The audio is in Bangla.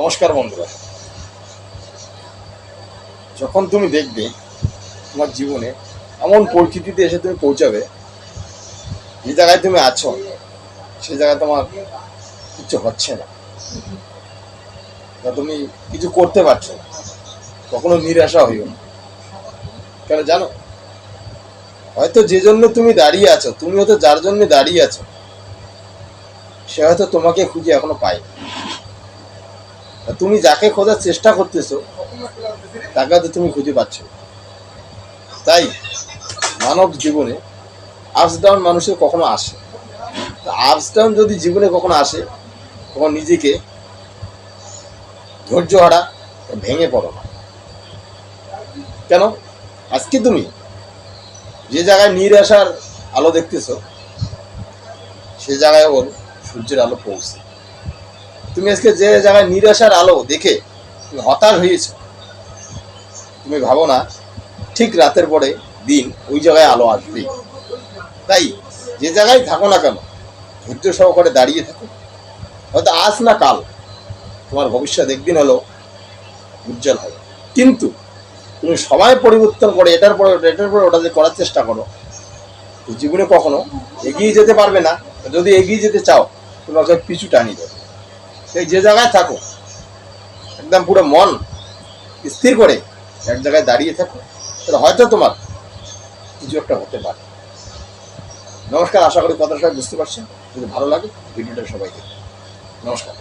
নমস্কার বন্ধুরা। যখন তুমি দেখবে তোমার জীবনে এমন পরিস্থিতিতে এসে তুমি পৌঁছাবে, যে জায়গায় তুমি আছো, সে জায়গায় তোমার কিছু হচ্ছে না। বা তুমি কিছু করতে পারছ না। কখনো নিরাশা হইও না। কেন জানো? হয়তো যে জন্য তুমি দাঁড়িয়ে আছো, তুমি হয়তো যার জন্য দাঁড়িয়ে আছো, সে হয়তো তোমাকে খুঁজে এখনও পায় আর তুমি যাকে খোঁজার চেষ্টা করতেছো, তাকে তো তুমি খুঁজে পাচ্ছ। তাই মানব জীবনে আপস ডাউন মানুষের কখনো আসে। আপস ডাউন যদি জীবনে কখনো আসে, তখন নিজেকে ধৈর্য হারা, ভেঙে পড়ো না। কেন? আজকে তুমি যে জায়গায় নিরাশার আলো দেখতেছো, সে জায়গায় ওর সূর্যের আলো পৌঁছে। তুমি আজকে যে জায়গায় নিরাশার আলো দেখে তুমি হতাশ হয়েছো, তুমি ভাবো না, ঠিক রাতের পরে দিন ওই জায়গায় আলো আসবে তাই যে জায়গায় থাকো না কেন, ধৈর্য সহকারে দাঁড়িয়ে থাকো। হয়তো আজ না কাল তোমার ভবিষ্যৎ একদিন হলো উজ্জ্বল হবে। কিন্তু তুমি সময় পরিবর্তন করে এটার পরে ওটা এটার পরে ওটা যে করার চেষ্টা করো জীবনে কখনো এগিয়ে যেতে পারবে না। যদি এগিয়ে যেতে চাও, তোমাকে পিছু টানিয়ে দেবে। এই যে জায়গায় থাকো, একদম পুরো মন স্থির করে এক জায়গায় দাঁড়িয়ে থাকো, তাহলে হয়তো তোমার কিছু একটা হতে পারে। নমস্কার, আশা করি কথা সবাই বুঝতে পারছেন। যদি ভালো লাগে, ভিডিওটা সবাইকে নমস্কার।